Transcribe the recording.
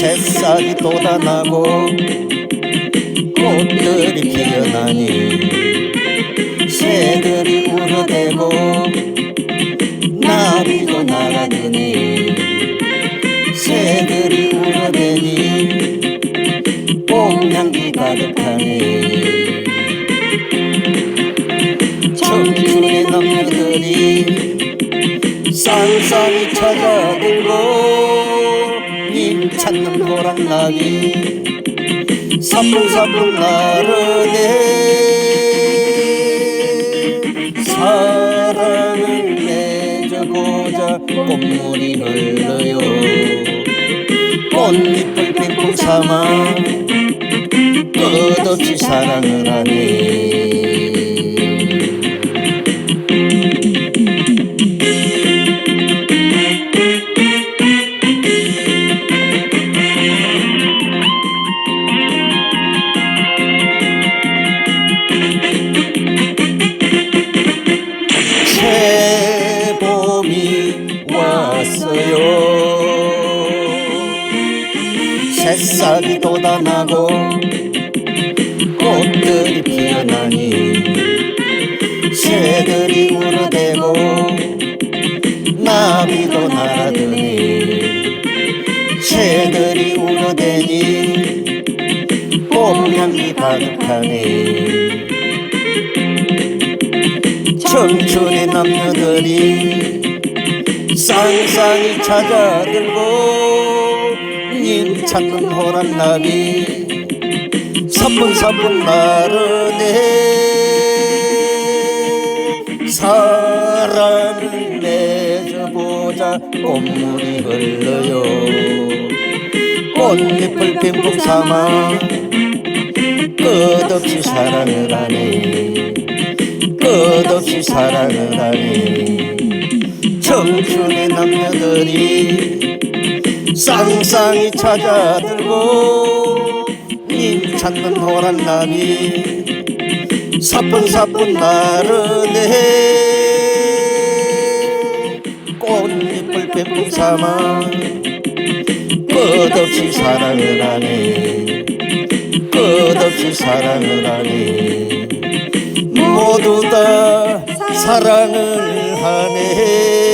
새싹이 돋아나고 꽃들이 피어나니 새들이 울어대고 나비도 날아드니 새들이 울어대니 봄향기 가득하니 청춘의 남녀들이 쌍쌍이 찾아 님 찾는 보람나비 사뿐사뿐 나르네. 사랑을 맺어보자 꽃물이 흘러요. 꽃잎을 핑풍 삼아 끝없이 사랑을 하네 왔어요. 새싹이 돋아나고 꽃들이 피어나니 새들이 울어대고 나비도 날아드니 새들이 울어대니 봄향기 가득하니 청춘의 남녀들이 쌍쌍이 찾아들고 님 찾는 호랑나비. 사뿐사뿐 나르네. 사랑을 맺어보자 꽃물이 흘러요. 꽃잎을 빈풍 삼아 끝없이 사랑을 하네. 끝없이 사랑을 하니 청춘의 남녀들이 쌍쌍이 찾아들고 님 찾는 호랑나비 사뿐사뿐 나르네 꽃잎을 뱀풍 삼아 끝없이 사랑을 하네. 끝없이 사랑을 하네. 모두 다 사랑을 하네